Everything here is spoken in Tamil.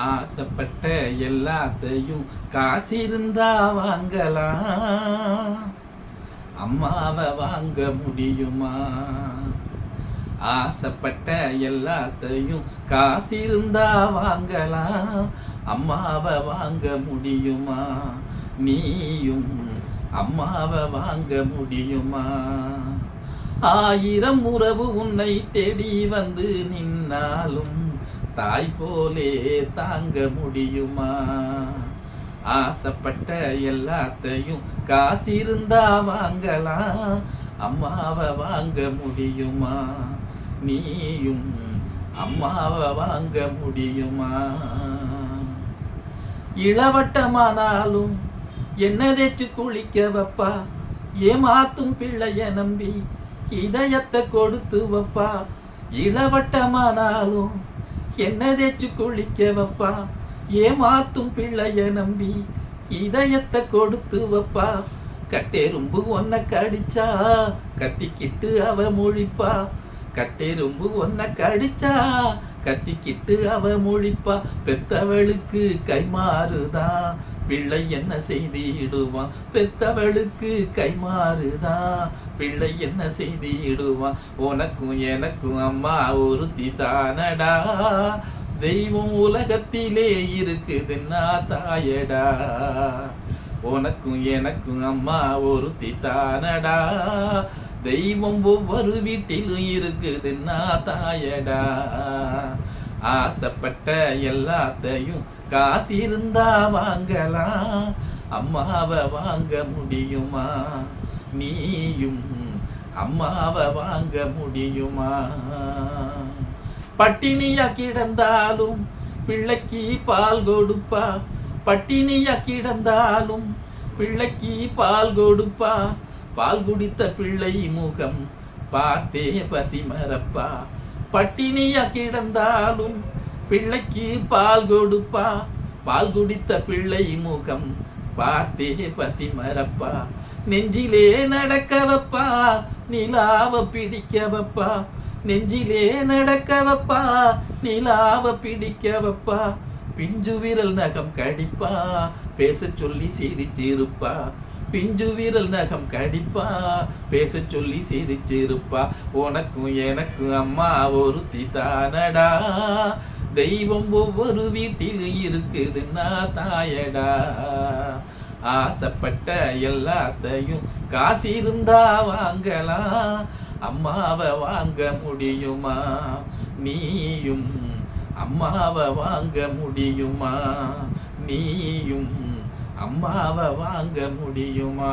ஆசைப்பட்ட எல்லாத்தையும் காசிருந்தா வாங்கலாம். அம்மாவை வாங்க முடியுமா? ஆசைப்பட்ட எல்லாத்தையும் காசிருந்தா வாங்கலாம். அம்மாவை வாங்க முடியுமா? நீயும் அம்மாவை வாங்க முடியுமா? ஆயிரம் உறவு உன்னை தேடி வந்து நின்னாலும் தாய் போலே தாங்க முடியுமா? ஆசைப்பட்ட எல்லாத்தையும் காசிருந்தா வாங்கலாம். அம்மாவை வாங்க முடியுமா? நீயும் அம்மாவை வாங்க முடியுமா? இளவட்டமானாலும் என்ன தேச்சு குளிக்க வப்பா? ஏமாத்தும் பிள்ளைய நம்பி இதயத்தை கொடுத்து வப்பா? இளவட்டமானாலும் என்ன தேச்சு குளிக்க வைப்பா ஏமாத்தும் பிள்ளைய நம்பி இதயத்தை கொடுத்து வைப்பா? கட்டெரும்பு ஒன்ன கடிச்சா கத்திக்கிட்டு அவ மொழிப்பா. கட்டெரும்பு ஒன்ன கடிச்சா கத்திக்கிட்டு அவ மொழிப்பா. பெத்தவளுக்கு கைமாறுதான் பிள்ளை என்ன செய்திடுவான் பெத்தவளுக்கு கைமாறுதான் பிள்ளை என்ன செய்திடுவான் உனக்கும் எனக்கும் அம்மா ஒருத்தி தானடா தெய்வம் உலகத்திலே இருக்குதுன்னா தாயடா. உனக்கும் எனக்கும் அம்மா ஒருத்தி தானடா தெய்வம் ஒவ்வொரு வீட்டிலும் இருக்குதுன்னா தாயடா. ஆசைப்பட்ட எல்லாத்தையும் காசு இருந்தா வாங்கலாம் அம்மாவை வாங்க முடியுமா? நீயும் அம்மாவை வாங்க முடியுமா? பட்டினியா கிடந்தாலும் பிள்ளைக்கு பால் கொடுப்பா. பட்டினியா கிடந்தாலும் பிள்ளைக்கு பால் கொடுப்பா. பால் குடித்த பிள்ளை முகம் பார்த்தே பசி மறப்பா. பட்டினியா கிடந்தாலும் பிள்ளைக்கு பால் கொடுப்பா. பால் குடித்த பிள்ளை முகம் பார்த்தே பசி மரப்பா நெஞ்சிலே நடக்க வப்பா. நிலாவ பிடிக்க வப்பா. நெஞ்சிலே நடக்க வப்பா. நிலாவ பிடிக்க வப்பா. பிஞ்சு விரல் நகம் கடிப்பா. பேச சொல்லி சிரிச்சிருப்பா. பிஞ்சு வீரல் நகம் கடிப்பா பேச சொல்லி சிரிச்சிருப்பா உனக்கும் எனக்கும் அம்மா ஒருத்தி தானடா. தெய்வம் ஒவ்வொரு வீட்டிலும் இருக்குதுன்னா தாயடா. ஆசைப்பட்ட எல்லாத்தையும் காசு இருந்தா வாங்கலாம். அம்மாவை வாங்க முடியுமா? நீயும் அம்மாவை வாங்க முடியுமா? நீயும் அம்மாவை வாங்க முடியுமா?